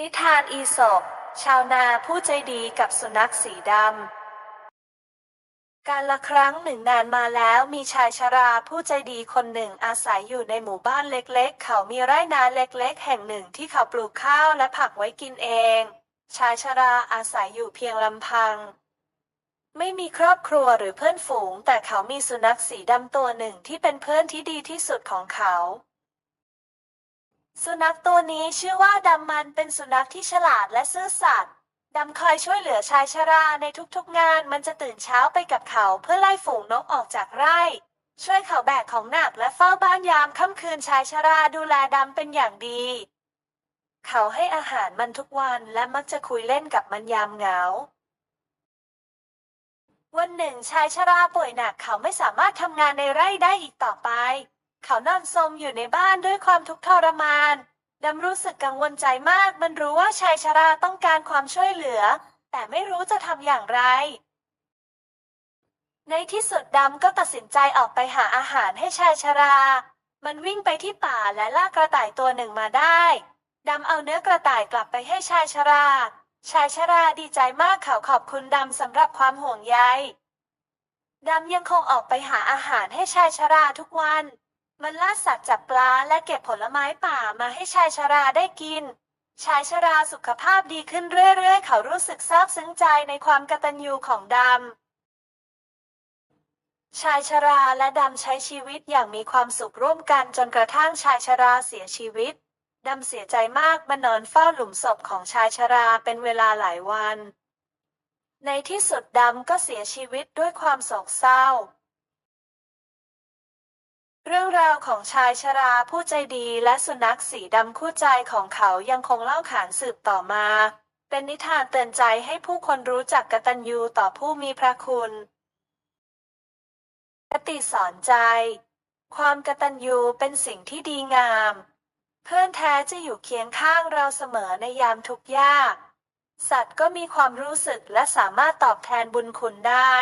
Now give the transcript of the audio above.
นิทานอีสปชาวนาผู้ใจดีกับสุนัขสีดำ การละครั้งหนึ่งนานมาแล้วมีชายชราผู้ใจดีคนหนึ่งอาศัยอยู่ในหมู่บ้านเล็กๆ เขามีไร่นาเล็กๆ แห่งหนึ่งที่เขาปลูกข้าวและผักไว้กินเอง ชายชราอาศัยอยู่เพียงลำพัง ไม่มีครอบครัวหรือเพื่อนฝูง แต่เขามีสุนัขสีดำตัวหนึ่งที่เป็นเพื่อนที่ดีที่สุดของเขา สุนัขตัวนี้ชื่อว่าดำมันเป็นสุนัขที่ฉลาดและซื่อสัตย์ดำคอยช่วยเหลือชายชราในทุกๆงาน มันจะตื่นเช้าไปกับเขาเพื่อไล่ฝูงนกออกจากไร่ ช่วยเขาแบกของหนักและเฝ้าบ้านยามค่ำคืนชายชราดูแลดำเป็นอย่างดี เขาให้อาหารมันทุกวันและมักจะคุยเล่นกับมันยามเหงา วันหนึ่งชายชราป่วยหนักเขาไม่สามารถทำงานในไร่ได้อีกต่อไป เขานอนซมอยู่ในบ้านด้วยความทุกข์ทรมานดำรู้สึกกังวลใจมาก มันรู้ว่าชายชราต้องการความช่วยเหลือ แต่ไม่รู้จะทำอย่างไร ในที่สุดดำก็ตัดสินใจออกไปหาอาหารให้ชายชรา มันวิ่งไปที่ป่าและล่ากระต่ายตัวหนึ่งมาได้ดำเอาเนื้อกระต่ายกลับไปให้ชายชรา ชายชราดีใจมากเขาขอบคุณดำสำหรับความห่วงใยดำยังคงออกไปหาอาหารให้ชายชราทุกวัน มันล่าสัตว์จับปลาและเก็บผลไม้ป่ามาให้ชายชราได้กิน ชายชราสุขภาพดีขึ้นเรื่อยๆ เขารู้สึกซาบซึ้งใจในความกตัญญูของดำ ชายชราและดำใช้ชีวิตอย่างมีความสุขร่วมกันจนกระทั่งชายชราเสียชีวิต ดำเสียใจมากมานอนเฝ้าหลุมศพของชายชราเป็นเวลาหลายวัน ในที่สุดดำก็เสียชีวิตด้วยความโศกเศร้า เรื่องราวของชายชราผู้ใจดีและสุนัขสีดำคู่ใจของเขายังคงเล่าขานสืบต่อมา เป็นนิทานเตือนใจให้ผู้คนรู้จักกตัญญูต่อผู้มีพระคุณ คติสอนใจ ความกตัญญูเป็นสิ่งที่ดีงาม เพื่อนแท้จะอยู่เคียงข้างเราเสมอในยามทุกข์ยาก สัตว์ก็มีความรู้สึกและสามารถตอบแทนบุญคุณได้